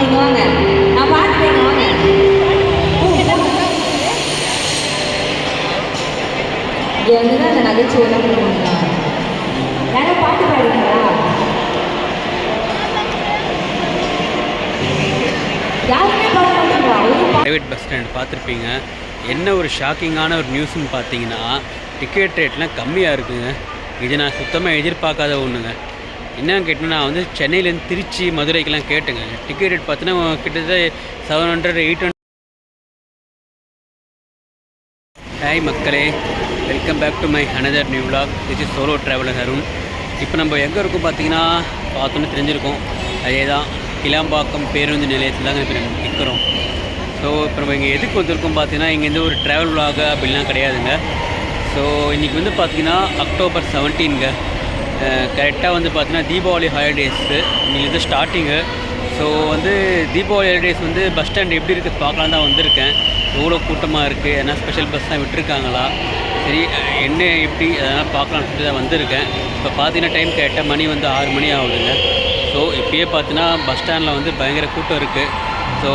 Private வாங்க. நான் வாங்க. வந்து தான் அந்த யாரும் பாட்டு பாடுறீங்களா யாருமே பாட பஸ் ஸ்டாண்ட் பார்த்துருப்பீங்க. என்ன ஒரு ஷாக்கிங்கான ஒரு நியூஸ்னு பார்த்தீங்கன்னா டிக்கெட் ரேட்லாம் கம்மியாக இருக்குங்க. இது நான் சுத்தமாக எதிர்பார்க்காத ஒன்றுங்க என்ன கேட்டேன்னா நான் வந்து சென்னையிலேருந்து திருச்சி மதுரைக்கெல்லாம் கேட்டேங்க. டிக்கெட் ரேட் பார்த்தீங்கன்னா கிட்டத்தட்ட seven hundred eight hundred hi மக்களே welcome back to my another new vlog. Trichy is solo traveller Arun இப்போ நம்ம எங்கே இருக்கோம் பார்த்தீங்கன்னா பார்த்தோன்னு தெரிஞ்சிருக்கோம். அதே தான் கிளாம்பாக்கம் பேருந்து நிலையத்தில் தாங்க இப்போ நம்ம நிற்கிறோம் ஸோ இப்போ நம்ம இங்கே எதுக்கு வந்திருக்கோம் பார்த்தீங்கன்னா இங்கேருந்து ஒரு ட்ராவல் vlog அப்படிலாம் கிடையாதுங்க. ஸோ இன்றைக்கி வந்து பார்த்திங்கன்னா அக்டோபர் செவன்டீனுங்க கரெக்டாக வந்து பார்த்தீங்கன்னா தீபாவளி ஹாலிடேஸு வந்து ஸ்டார்டிங்கு ஸோ வந்து தீபாவளி ஹாலிடேஸ் வந்து பஸ் ஸ்டாண்ட் எப்படி இருக்குது பார்க்கலாம் தான் வந்திருக்கேன். எவ்வளோ கூட்டமாக இருக்குது எதனா ஸ்பெஷல் பஸ் தான் விட்டுருக்காங்களா? சரி என்ன எப்படி அதெல்லாம் பார்க்கலாம்னு சொல்லிட்டு தான் வந்திருக்கேன். இப்போ பார்த்தீங்கன்னா டைம் கரெக்டாக மணி வந்து ஆறு மணி ஆகுதுங்க. ஸோ இப்போயே பார்த்தீங்கன்னா பஸ் ஸ்டாண்டில் வந்து பயங்கர கூட்டம் இருக்குது ஸோ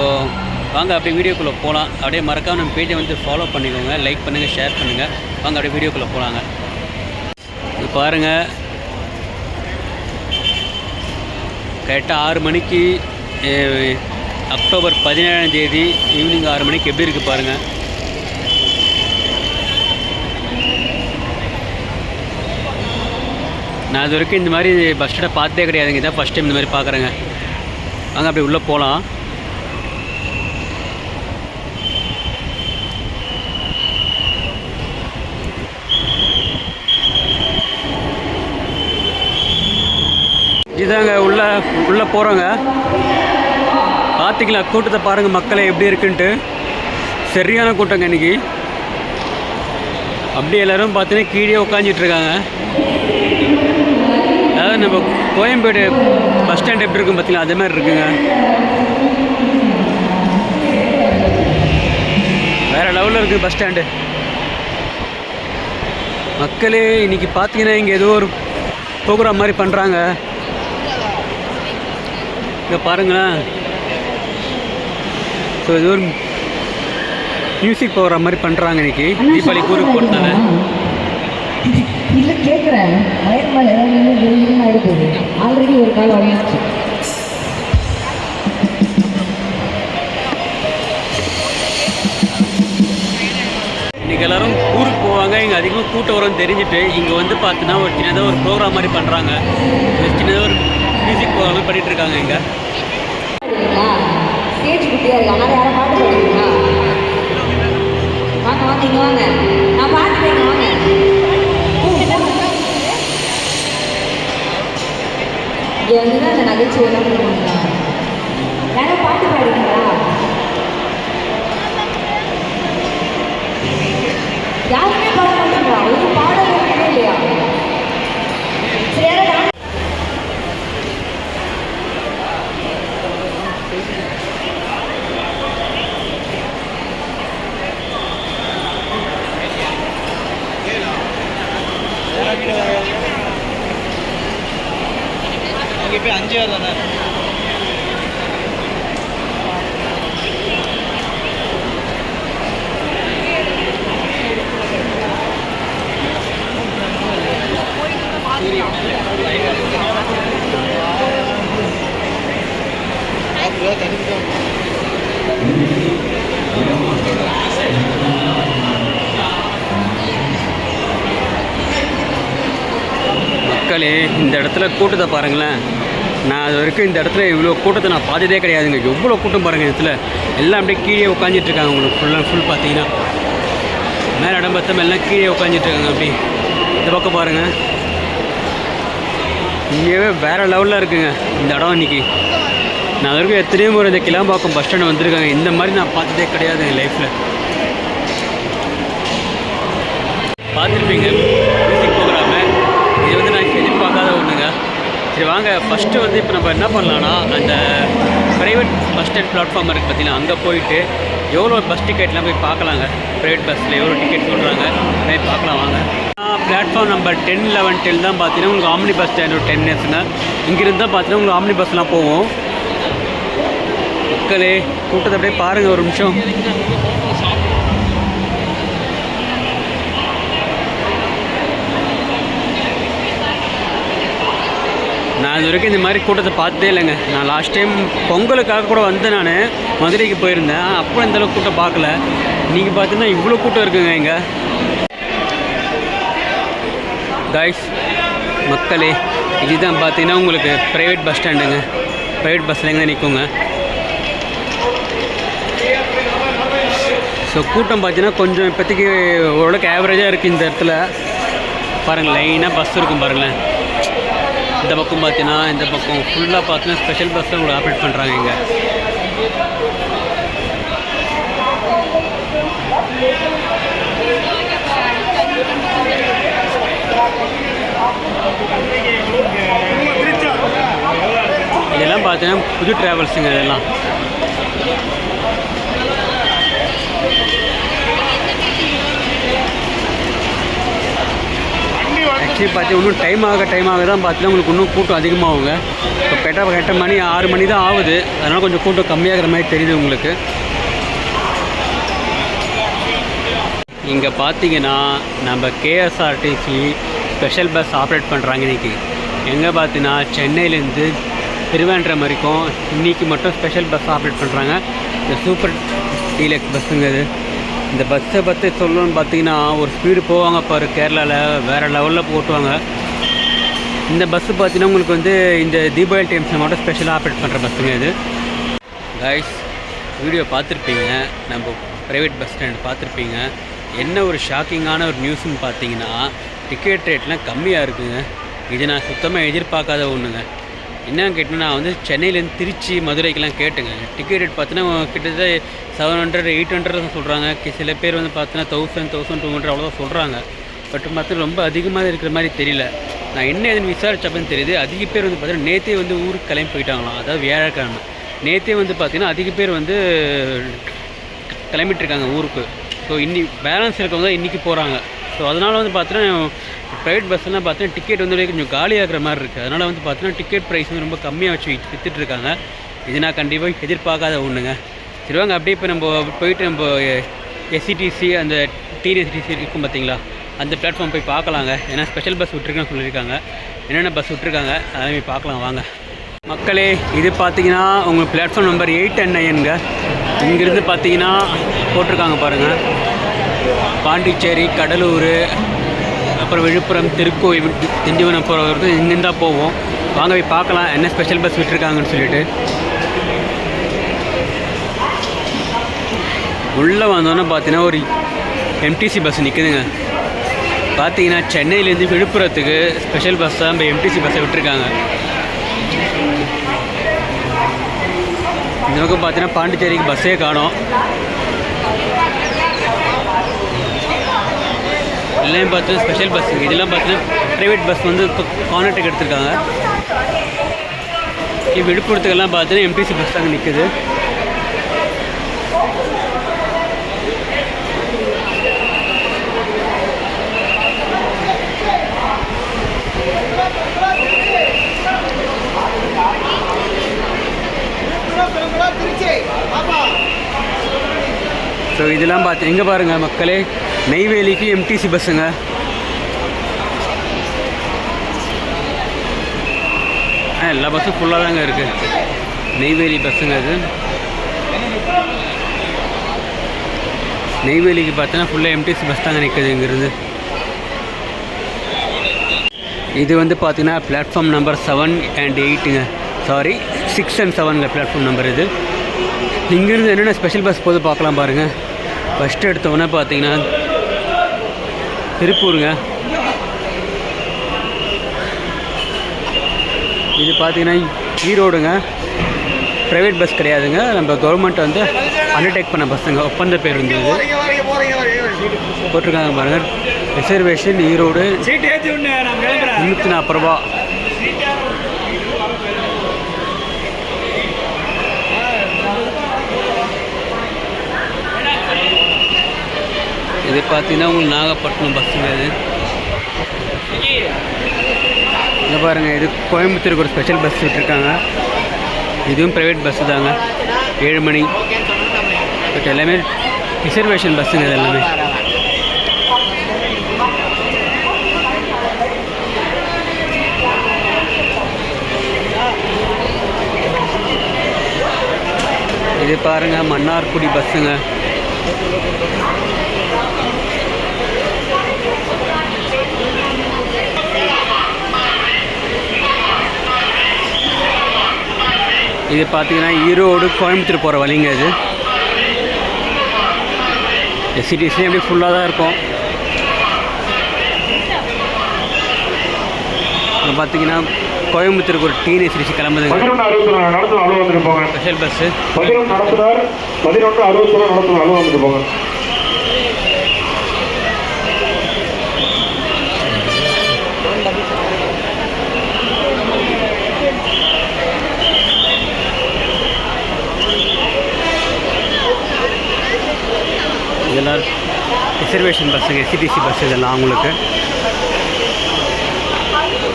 வாங்க அப்படியே வீடியோக்குள்ளே போகலாம் அப்படியே மறக்காம நம்ம பேஜை வந்து ஃபாலோ பண்ணிக்கோங்க. லைக் பண்ணுங்கள் ஷேர் பண்ணுங்கள் வாங்க அப்படியே வீடியோக்குள்ளே போகலாங்க பாருங்கள் கரெக்டாக ஆறு மணிக்கு அக்டோபர் பதினேழாம் தேதி ஈவினிங் ஆறு மணிக்கு எப்படி இருக்குது பாருங்கள் நான் இது வரைக்கும் இந்த மாதிரி பஸ் ஸ்டாண்டை பார்த்தே கிடையாதுங்க. இதான் ஃபஸ்ட் டைம் இந்த மாதிரி பார்க்குறேங்க. வாங்க அப்படி உள்ளே போகலாம் இதாங்க உள்ள உள்ளே போகிறோங்க பார்த்திங்களா கூட்டத்தை பாருங்கள் மக்களை எப்படி இருக்குன்ட்டு. சரியான கூட்டங்க இன்னைக்கு. அப்படி எல்லாரும் பார்த்தீங்கன்னா கீழே உட்காந்துட்டு இருக்காங்க அதாவது நம்ம கோயம்பேடு பஸ் ஸ்டாண்ட் எப்படி இருக்கும் பார்த்தீங்களா? அதே மாதிரி இருக்குங்க. வேற லெவலில் இருக்குது பஸ் ஸ்டாண்டு. மக்களே இன்னைக்கு பார்த்தீங்கன்னா இங்கே ஏதோ ஒரு ப்ரோக்ராம் மாதிரி பண்ணுறாங்க இங்கே பாருங்களேன். ஸோ இது ஒரு மியூசிக் ப்ரோக்ராம் மாதிரி பண்ணுறாங்க இன்னைக்கு. தீபாவளி கூறுக்கு போட்டனால இல்லை கேட்குறேன் வயர் மேலே ஆல்ரெடி ஒரு கால் இன்னைக்கு எல்லாரும் ஊருக்கு போவாங்க. இங்கே அதிகமாக கூட்டம் வரும்னு தெரிஞ்சுட்டு இங்கே வந்து பார்த்தீங்கன்னா ஒரு சின்னதாக ஒரு ப்ரோக்ராம் மாதிரி பண்ணுறாங்க ஒரு சின்னதாக ஒரு மியூசிக் ப்ரோக்ராம் பண்ணிட்டு இருக்காங்க இங்க. ஸ்டேஜ் குட்டியா இருக்கு? அதனால யாரும் பாட்டு பாடுறீங்களா வாங்க வாங்க இங்க வாங்க. நான் பாட்டு வைங்க. வாங்க இங்க வந்து தான் அந்த நகைச்சுவைலாம் பண்ணுவாங்க யாரும் பாட்டு பாடுறீங்களா? யாருமே பாட மாட்டேங்கிறா ஒரு பாடல் இருக்கவே இல்லையா சரி யாரும் dance அங்கே போய் அஞ்சு பேர் தானே மக்களே இந்த இடத்துல கூட்டத்தை பாருங்களேன். நான் அது வரைக்கும் இந்த இடத்துல இவ்வளோ கூட்டத்தை நான் பார்த்ததே கிடையாதுங்க. எவ்வளோ கூட்டம் பாருங்கள் இடத்துல. எல்லாம் அப்படியே கீழே உட்காந்துட்டு இருக்காங்க. உங்களுக்கு ஃபுல் அண்ட் ஃபுல் பார்த்தீங்கன்னா. மேலே இடம் பார்த்தா எல்லாம் கீழே உட்காந்துட்டு இருக்காங்க அப்படி. இந்த பக்கம் பாருங்கள் இங்கேயே வேறு லெவலில் இருக்குங்க இந்த இடம் இன்றைக்கி நான் அது வரைக்கும் எத்தனையோ முறை இந்த கிளாம்பாக்கம் பஸ் ஸ்டாண்ட் வந்திருக்காங்க. இந்த மாதிரி நான் பார்த்ததே கிடையாது என் லைஃப்பில் பார்த்துருப்பீங்க மியூசிக் ப்ரோக்ராமு இது வந்து நான் எதிர்பார்க்காத ஒன்றுங்க சரி வாங்க ஃபஸ்ட்டு வந்து இப்போ நம்ம என்ன பண்ணலான்னா அந்த ப்ரைவேட் பஸ் ஸ்டாண்ட் பிளாட்ஃபார்ம் இருக்குது பார்த்தீங்கன்னா அங்கே போயிட்டு எவ்வளோ பஸ் டிக்கெட்லாம் போய் பார்க்கலாங்க. ப்ரைவேட் பஸ்ஸில் எவ்வளோ டிக்கெட் சொல்கிறாங்க போய் பார்க்கலாம் வாங்க. Platform number ten eleven ten தான் பார்த்தீங்கன்னா உங்களுக்கு ஆம்னி பஸ் ஸ்டாண்ட் ஒரு டென் மினிட்ஸுங்க இங்கேருந்து தான் பார்த்தீங்கன்னா உங்களுக்கு ஆம்னி பஸ்லாம் போவோம் மக்களே கூட்டத்தை அப்படியே பாருங்கள் ஒரு நிமிஷம். நான் இது வரைக்கும் இந்த மாதிரி கூட்டத்தை பார்த்ததே இல்லைங்க. நான் லாஸ்ட் டைம் பொங்கலுக்காக கூட வந்தேன் நான் மதுரைக்கு போயிருந்தேன். அப்போ இந்தளவுக்கு கூட்டம் பார்க்கல. நீங்கள் பார்த்தீங்கன்னா இவ்வளோ கூட்டம் இருக்குங்க இங்கே. காய்ஸ் மக்களே இதுதான் பார்த்தீங்கன்னா உங்களுக்கு ப்ரைவேட் பஸ் ஸ்டாண்டுங்க ப்ரைவேட் பஸ்லேங்க நிற்குங்க ஸோ கூட்டம் பார்த்தீங்கன்னா கொஞ்சம் இப்போதைக்கு ஓரளவுக்கு ஆவரேஜாக இருக்குது இந்த இடத்துல. பாருங்கள் லைனாக பஸ் இருக்கும் பாருங்களேன். இந்த பக்கம் பார்த்தீங்கன்னா இந்த பக்கம் ஃபுல்லாக பார்த்தீங்கன்னா ஸ்பெஷல் பஸ்ஸில் உங்களுக்கு ஆப்ரேட் பண்ணுறாங்க இங்கே. இதெல்லாம் பார்த்தீங்கன்னா புது ட்ராவல்ஸுங்க இதெல்லாம். ஆக்சுவலி பார்த்தீங்கன்னா இன்னும் டைம் ஆக டைம் ஆக தான் பார்த்தீங்கன்னா உங்களுக்கு இன்னும் கூட்டம் அதிகமாகுங்க. இப்போ பெட்டா எட்டு மணி ஆறு மணி தான் ஆகுது. அதனால் கொஞ்சம் கூட்டம் கம்மியாகிற மாதிரி தெரியுது உங்களுக்கு. இங்கே பார்த்தீங்கன்னா நம்ம கேஎஸ்ஆர்டிசி ஸ்பெஷல் பஸ் ஆப்ரேட் பண்ணுறாங்க இன்றைக்கி எங்கே பார்த்தீங்கன்னா சென்னையிலேருந்து திருவேண்டரம் வரைக்கும் இன்றைக்கி மட்டும் ஸ்பெஷல் பஸ் ஆப்ரேட் பண்ணுறாங்க இந்த சூப்பர் டீலக்ஸ் பஸ்ஸுங்க இது இந்த பஸ்ஸை பற்றி சொல்லணும்னு பார்த்தீங்கன்னா ஒரு ஸ்பீடு போவாங்க பாரு கேரளாவில் வேறு லெவலில் போட்டுவாங்க. இந்த பஸ்ஸு பார்த்தீங்கன்னா உங்களுக்கு வந்து இந்த தீபாவளி டைம்ஸில் மட்டும் ஸ்பெஷலாக ஆப்ரேட் பண்ணுற பஸ்ஸுங்க இது. கைஸ் வீடியோ பார்த்துருப்பீங்க. நம்ம ப்ரைவேட் பஸ் ஸ்டாண்ட் பார்த்துருப்பீங்க. என்ன ஒரு ஷாக்கிங்கான ஒரு நியூஸ்னு பார்த்தீங்கன்னா டிக்கெட் ரேட்லாம் கம்மியாக இருக்குங்க. இது நான் சுத்தமாக எதிர்பார்க்காத ஒன்றுங்க என்னன்னு கேட்டேன்னா நான் வந்து சென்னையிலேருந்து திருச்சி மதுரைக்கெலாம் கேட்டுங்க. டிக்கெட் ரேட் பார்த்தீங்கன்னா கிட்டத்தட்ட செவன் ஹண்ட்ரட் எயிட் ஹண்ட்ரட் சொல்கிறாங்க சில பேர் வந்து பார்த்தீங்கன்னா தௌசண்ட் தௌசண்ட் டூ ஹண்ட்ரட் அவ்வளோதான் சொல்கிறாங்க பட் பார்த்து ரொம்ப அதிகமாக இருக்கிற மாதிரி தெரியல. நான் என்ன எதுன்னு விசாரிச்சப்பன்னு தெரியுது. அதிக பேர் வந்து பார்த்தீங்கன்னா நேற்றே வந்து ஊருக்கு கிளம்பி போயிட்டாங்களாம். அதாவது வியாழக்கிழமை. நேற்றே வந்து பார்த்திங்கன்னா அதிக பேர் வந்து கிளம்பிட்டு இருக்காங்க ஊருக்கு. ஸோ இன்னி பேலன்ஸ் இருக்கவங்க தான் இன்றைக்கி போகிறாங்க ஸோ அதனால் வந்து பார்த்தீங்கன்னா ப்ரைவேட் பஸ்லாம் பார்த்தீங்கன்னா டிக்கெட் வந்து கொஞ்சம் காலியாகிற மாதிரி இருக்குது அதனால் வந்து பார்த்தீங்கன்னா டிக்கெட் ப்ரைஸ் வந்து ரொம்ப கம்மியாக வச்சு வித்துட்டு இருக்காங்க இது நான் கண்டிப்பாக எதிர்பார்க்காத ஒன்றுங்க சரி வாங்க அப்படியே இப்போ நம்ம போயிட்டு நம்ம எஸ்சிடிசி அந்த டிஎன்எஸ்டிசி இருக்கும் பார்த்தீங்களா? அந்த பிளாட்ஃபார்ம் போய் பார்க்கலாங்க. ஏன்னா ஸ்பெஷல் பஸ் விட்ருக்கேன்னு சொல்லியிருக்காங்க. என்னென்ன பஸ் விட்ருக்காங்க அதெல்லாம் போய் பார்க்கலாம் வாங்க. மக்களே இது பார்த்தீங்கன்னா உங்கள் பிளாட்ஃபார்ம் நம்பர் எயிட் அண்ட் நைனுங்க இங்கேருந்து பார்த்தீங்கன்னா போட்டிருக்காங்க பாருங்கள் பாண்டிச்சேரி கடலூர் அப்புறம் விழுப்புரம் திருக்கோயில் திண்டிவனம் போகிற வரைக்கும் இங்கேருந்து தான் போவோம். வாங்க போய் பார்க்கலாம். என்ன ஸ்பெஷல் பஸ் விட்டுருக்காங்கன்னு சொல்லிட்டு. உள்ளே வந்தோன்னே பார்த்தீங்கன்னா ஒரு எம்டிசி பஸ் நிற்குதுங்க பார்த்தீங்கன்னா சென்னையிலேருந்து விழுப்புரத்துக்கு ஸ்பெஷல் பஸ் தான் இப்போ எம்டிசி பஸ்ஸை விட்டுருக்காங்க. இந்த பக்கம் பார்த்தீங்கன்னா பாண்டிச்சேரிக்கு பஸ்ஸே காணும். எல்லாம் பார்த்தீங்கன்னா ஸ்பெஷல் பஸ் இதெல்லாம் பார்த்தீங்கன்னா ப்ரைவேட் பஸ் வந்து இப்போ கான்ட்ராக்ட் எடுத்திருக்காங்க. இப்போ விழுப்புரத்துக்கெல்லாம் பார்த்தீங்கன்னா எம்டிசி பஸ் தாங்க நிற்குது ஸோ இதெல்லாம் பார்த்து எங்கே பாருங்கள் மக்களே? நெய்வேலிக்கு எம்டிசி பஸ்ஸுங்க ஆ எல்லா பஸ்ஸும் ஃபுல்லாக தாங்க இருக்குது நெய்வேலி பஸ்ஸுங்க அது நெய்வேலிக்கு பார்த்தோன்னா ஃபுல்லாக எம்டிசி பஸ் தாங்க நிற்குது இங்கேருந்து. இது வந்து பார்த்திங்கன்னா பிளாட்ஃபார்ம் நம்பர் செவன் அண்ட் எயிட்டுங்க சாரி சிக்ஸ் அண்ட் செவனுங்க பிளாட்ஃபார்ம் நம்பர் இது. இங்கேருந்து என்னென்ன ஸ்பெஷல் பஸ் போது பார்க்கலாம் பாருங்கள் ஃபஸ்ட்டு எடுத்தோன்னே பார்த்தீங்கன்னா திருப்பூருங்க. இது பார்த்தீங்கன்னா ஈரோடுங்க. ப்ரைவேட் பஸ் கிடையாதுங்க. நம்ம கவர்மெண்ட் வந்து அண்டர்டேக் பண்ண பஸ்ஸுங்க ஒப்பந்த பேர் இது. போட்டிருக்காங்க பாருங்கள் ரிசர்வேஷன் ஈரோடு. முந்நூற்றி நாற்பது ரூபா. இது பார்த்தீங்கன்னா உங்களுக்கு நாகப்பட்டினம் பஸ்ஸுங்க இது. இங்கே பாருங்கள் இது கோயம்புத்தூருக்கு ஒரு ஸ்பெஷல் பஸ் விட்டுருக்காங்க. இதுவும் ப்ரைவேட் பஸ்ஸு தாங்க. ஏழு மணி. பட் எல்லாமே ரிசர்வேஷன் பஸ்ஸுங்க இது எல்லாமே. இது பாருங்க மன்னார்குடி பஸ்ஸுங்க இது பார்த்தீங்கன்னா ஈரோடு கோயம்புத்தூர் போகிற வழிங்க இது. எஸ்சிடிஸ்லேயும் அப்படியே ஃபுல்லாக தான் இருக்கும். இப்போ பார்த்தீங்கன்னா கோயம்புத்தூருக்கு ஒரு அளவு வந்துட்டு போங்க. ஸ்பெஷல் பஸ்ஸு பதினொன்று அறுபத்தி நடத்தும் வந்துட்டு போங்க இதெல்லாம் ரிசர்வேஷன் பஸ்ஸுங்க எஸ்சிடிசி பஸ் இதெல்லாம் அவங்களுக்கு.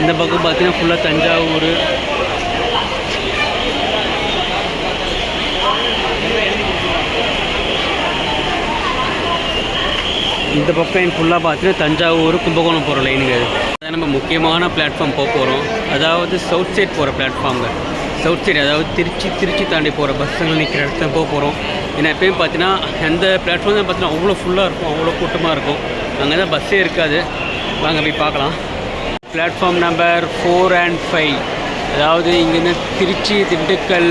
இந்த பக்கம் பார்த்தீங்கன்னா ஃபுல்லாக தஞ்சாவூர். இந்த பக்கம் ஃபுல்லாக பார்த்தீங்கன்னா தஞ்சாவூர் கும்பகோணம் போகிற லைனுங்க அது அதான் நம்ம முக்கியமான பிளாட்ஃபார்ம் போக போகிறோம் அதாவது சவுத் சைட் போகிற பிளாட்ஃபார்ம்ங்க சவுத் சைடு அதாவது திருச்சி திருச்சி தாண்டி போகிற பஸ்ஸுங்கள் நிற்கிற இடத்துல போக போகிறோம் ஏன்னா எப்பயும் பார்த்தீங்கன்னா எந்த பிளாட்ஃபார்ம் தான் பார்த்தீங்கன்னா அவ்வளோ ஃபுல்லாக இருக்கும் அவ்வளோ கூட்டமாக இருக்கும். அங்கே தான் பஸ்ஸே இருக்காது. வாங்க போய் பார்க்கலாம். Platform number four and five அதாவது இங்கேருந்து திருச்சி திண்டுக்கல்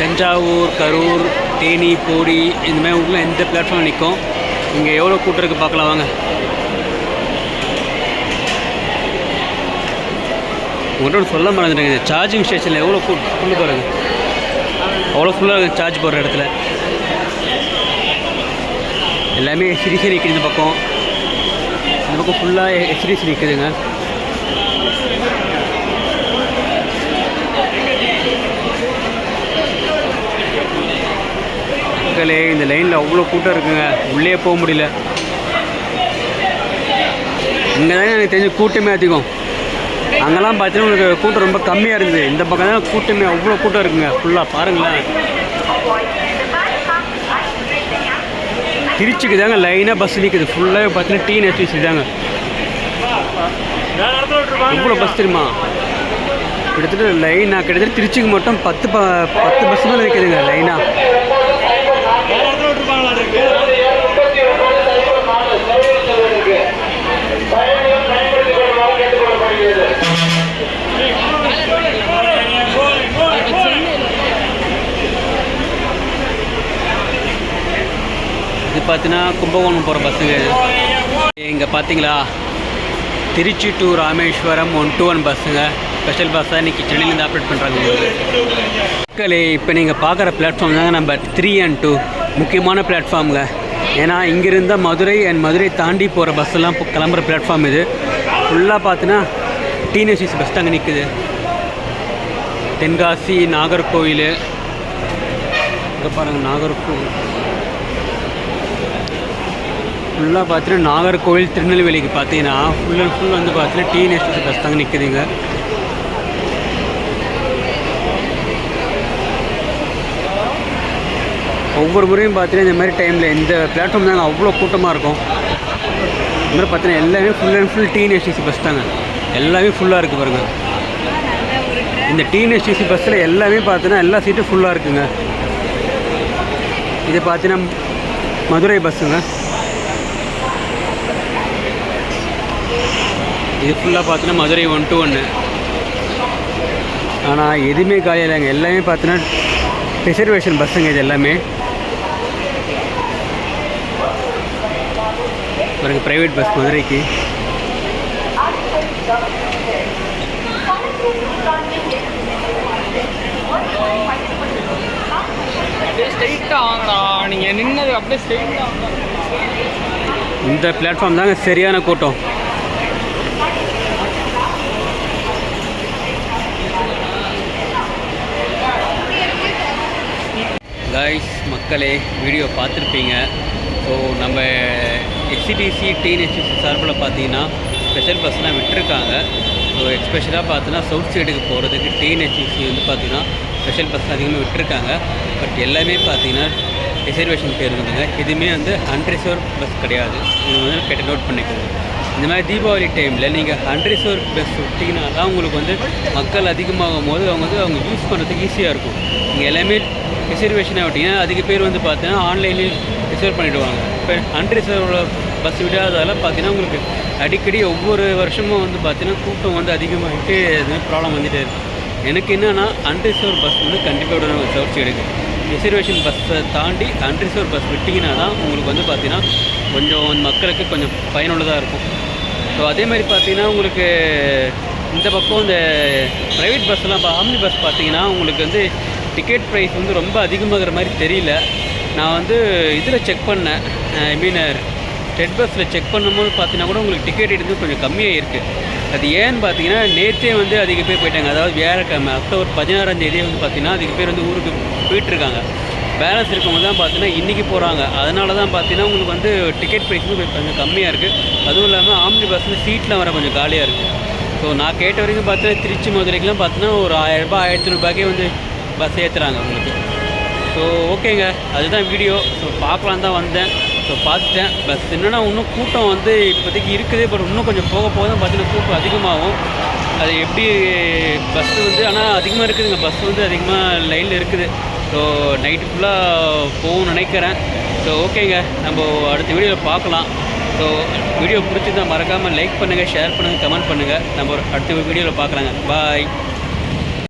தஞ்சாவூர் கரூர் தேனி போடி இந்த மாதிரி உள்ள எந்த பிளாட்ஃபார்ம் நிற்கும். இங்கே எவ்வளோ கூட்டம் இருக்குது பார்க்கலாம் வாங்க. உங்கள்கிட்ட சொல்ல மறந்துட்டேங்க இந்த சார்ஜிங் ஸ்டேஷனில் எவ்வளோ கூ ஃபுல்லு பாருங்க. அவ்வளோ ஃபுல்லாக சார்ஜ் போடுற இடத்துல. எல்லாமே எஸ்டிடிசி நிற்கிது இந்த பக்கம். இந்த பக்கம் ஃபுல்லாக எஸ்டிடிசி நிற்குதுங்க மக்களே இந்த லைனில் அவ்வளோ கூட்டம் இருக்குங்க. உள்ளே போக முடியல. இங்கே தாங்க எனக்கு தெரிஞ்ச கூட்டமே அதிகம். அங்கெல்லாம் பார்த்தீங்கன்னா உங்களுக்கு கூட்டம் ரொம்ப கம்மியாக இருக்குது. இந்த பக்கம் தான் கூட்டமே அவ்வளோ கூட்டம் இருக்குங்க. ஃபுல்லாக பாருங்களேன். திருச்சிக்கு தாங்க லைனாக பஸ் நிற்குது ஃபுல்லாக பார்த்தீங்கன்னா டீ தாங்க எவ்வளோ பஸ் தெரியுமா? கிட்டத்தட்ட லைனாக கிட்டத்தட்ட திருச்சிக்கு மட்டும் பத்து ப பத்து பஸ் தான் நிற்குதுங்க லைனாக இது பார்த்தீங்கன்னா கும்பகோணம் போகிற பஸ்ஸுங்க இங்கே பார்த்தீங்களா? Trichy to Rameswaram one two one பஸ்ஸுங்க special பஸ்ஸாக இன்றைக்கி சென்னையிலேருந்து ஆப்ரேட் பண்ணுறாங்க மக்களே இப்போ நீங்கள் பார்க்குற பிளாட்ஃபார்ம் தாங்க நம்ம த்ரீ அண்ட் டூ முக்கியமான பிளாட்ஃபார்முங்க ஏன்னா இங்கிருந்த மதுரை அண்ட் மதுரை தாண்டி போகிற பஸ்ஸெல்லாம் கிளம்புற பிளாட்ஃபார்ம் இது. ஃபுல்லாக பார்த்தீங்கன்னா டீனேஜஸ் பஸ் தாங்க நிற்குது தென்காசி நாகர்கோவில். இங்கே பாருங்கள் நாகர்கோவில். ஃபுல்லாக பார்த்தீங்கன்னா நாகர்கோவில் திருநெல்வேலிக்கு பார்த்தீங்கன்னா ஃபுல் அண்ட் ஃபுல் வந்து பார்த்தீங்கன்னா டீ நெஸ்ட் பஸ் தாங்க நிற்குதுங்க ஒவ்வொரு முறையும் பார்த்தீங்கன்னா இந்த மாதிரி டைமில் இந்த பிளாட்ஃபார்ம் தாங்க அவ்வளோ கூட்டமாக இருக்கும். இந்த மாதிரி பார்த்தீங்கன்னா எல்லாமே ஃபுல் அண்ட் ஃபுல் டி பஸ் தாங்க. எல்லாமே ஃபுல்லாக இருக்குது பாருங்கள் இந்த டி பஸ்ஸில் எல்லாமே பார்த்தீங்கன்னா எல்லா சீட்டும் ஃபுல்லாக இருக்குங்க. இது பார்த்தீங்கன்னா மதுரை பஸ்ஸுங்க இது ஃபுல்லாக பார்த்தீங்கன்னா மதுரை ஒன் டு ஒன்று ஆனால் எதுவுமே காலியாக இல்லைங்க. எல்லாமே பார்த்தீங்கன்னா ரிசர்வேஷன் பஸ்ஸுங்க இது எல்லாமே. பாருங்க ப்ரைவேட் பஸ் மதுரைக்கு. வாங்கடா. நீங்கள் நின்னது அப்படியே இந்த பிளாட்ஃபார்ம் தாங்க சரியான கூட்டம். கைஸ் மக்களே வீடியோ பார்த்துருப்பீங்க. ஸோ நம்ம எஸ்சிடிசி டிஎன்எஸ்டிசி சார்பில் பார்த்தீங்கன்னா ஸ்பெஷல் பஸ்லாம் விட்டுருக்காங்க. ஸோ எக்ஸ்பெஷலாக பார்த்தீங்கன்னா சவுத் சைடுக்கு போகிறதுக்கு டிஎன்எஸ்டிசி வந்து பார்த்தீங்கன்னா ஸ்பெஷல் பஸ் அதிகமாக விட்டுருக்காங்க. பட் எல்லாமே பார்த்தீங்கன்னா ரிசர்வேஷன் பேருந்துங்க. எதுவுமே வந்து அன்ரிசர்வ் பஸ் கிடையாது. இது வந்து கேட்ட நோட் பண்ணிக்கோங்க. இந்த மாதிரி தீபாவளி டைமில் நீங்கள் அன்ரிசர்வ் பஸ் விட்டிங்கன்னா தான் உங்களுக்கு வந்து மக்கள் அதிகமாகும் போது அவங்க வந்து அவங்க யூஸ் பண்ணுறதுக்கு ஈஸியாக இருக்கும். நீங்கள் எல்லாமே ரிசர்வேஷனாக விட்டிங்கன்னா அதிக பேர் வந்து பார்த்தீங்கன்னா ஆன்லைனில் ரிசர்வ் பண்ணிவிடுவாங்க இப்போ அன்ரிசர்வ் பஸ் விடாததால் பார்த்தீங்கன்னா உங்களுக்கு அடிக்கடி ஒவ்வொரு வருஷமும் வந்து பார்த்தீங்கன்னா கூட்டம் வந்து அதிகமாகிட்டு இது ப்ராப்ளம் வந்துட்டே இருக்குது எனக்கு என்னென்னா அன்ரிசர்வ் பஸ் வந்து கண்டிப்பாக விட சவுர்ச்சி எடுக்கு ரிசர்வேஷன் பஸ்ஸை தாண்டி அன்ரிசர்வ் பஸ் விட்டிங்கன்னா தான் உங்களுக்கு வந்து பார்த்தீங்கன்னா கொஞ்சம் மக்களுக்கு கொஞ்சம் பயனுள்ளதாக இருக்கும். ஸோ அதே மாதிரி பார்த்தீங்கன்னா உங்களுக்கு இந்த பக்கம் இந்த ப்ரைவேட் பஸ்லாம் இப்போ ஆம்னி பஸ் பார்த்தீங்கன்னா உங்களுக்கு வந்து டிக்கெட் ப்ரைஸ் வந்து ரொம்ப அதிகமாகிற மாதிரி தெரியல. நான் வந்து இதில் செக் பண்ணேன். ஐ மீன் ரெட் பஸ்ஸில் செக் பண்ணும்போது பார்த்தீங்கன்னா கூட உங்களுக்கு டிக்கெட் எடுத்து கொஞ்சம் கம்மியாக இருக்குது அது ஏன்னு பார்த்தீங்கன்னா நேற்றே வந்து அதிக பேர் போயிட்டாங்க. அதாவது வியாழக்கிழமை அக்டோபர் பதினாறாம் தேதியே வந்து பார்த்தீங்கன்னா அதிக பேர் வந்து ஊருக்கு போயிட்டுருக்காங்க பேலன்ஸ் இருக்கவங்க தான் பார்த்தீங்கன்னா இன்றைக்கி போகிறாங்க அதனால தான் பார்த்தீங்கன்னா உங்களுக்கு வந்து டிக்கெட் ப்ரைஸ் கொஞ்சம் கம்மியாக இருக்குது அதுவும் இல்லாமல் ஆம்னி பஸ்ஸில் சீட்டில் வர கொஞ்சம் காலியாக இருக்குது ஸோ நான் கேட்ட வரைக்கும் பார்த்தீங்கன்னா திருச்சி மதுரைக்கெலாம் பார்த்தீங்கன்னா ஒரு ஆயிரரூபா ஆயிரத்தி ரூபாய்க்கே வந்து பஸ் ஏற்றுறாங்க உங்களுக்கு. ஸோ ஓகேங்க அதுதான் வீடியோ ஸோ பார்க்கலாம் தான் வந்தேன். ஸோ பார்த்துட்டேன். பஸ் என்னென்னா இன்னும் கூட்டம் வந்து இப்போதைக்கு இருக்குது. பட் இன்னும் கொஞ்சம் போக போக தான் பார்த்தீங்கன்னா கூட்டம் அதிகமாகும். அது எப்படி பஸ்ஸு வந்து ஆனால் அதிகமாக இருக்குதுங்க. பஸ் வந்து அதிகமாக லைனில் இருக்குது. ஸோ நைட்டு ஃபுல்லாக போகும்னு நினைக்கிறேன். ஸோ ஓகேங்க நம்ம அடுத்த வீடியோவில் பார்க்கலாம். ஸோ வீடியோ பிடிச்சிருந்தால் மறக்காமல் லைக் பண்ணுங்கள் ஷேர் பண்ணுங்கள் கமெண்ட் பண்ணுங்கள் நம்ம ஒரு அடுத்த வீடியோவில் பார்க்கலாங்க. பாய்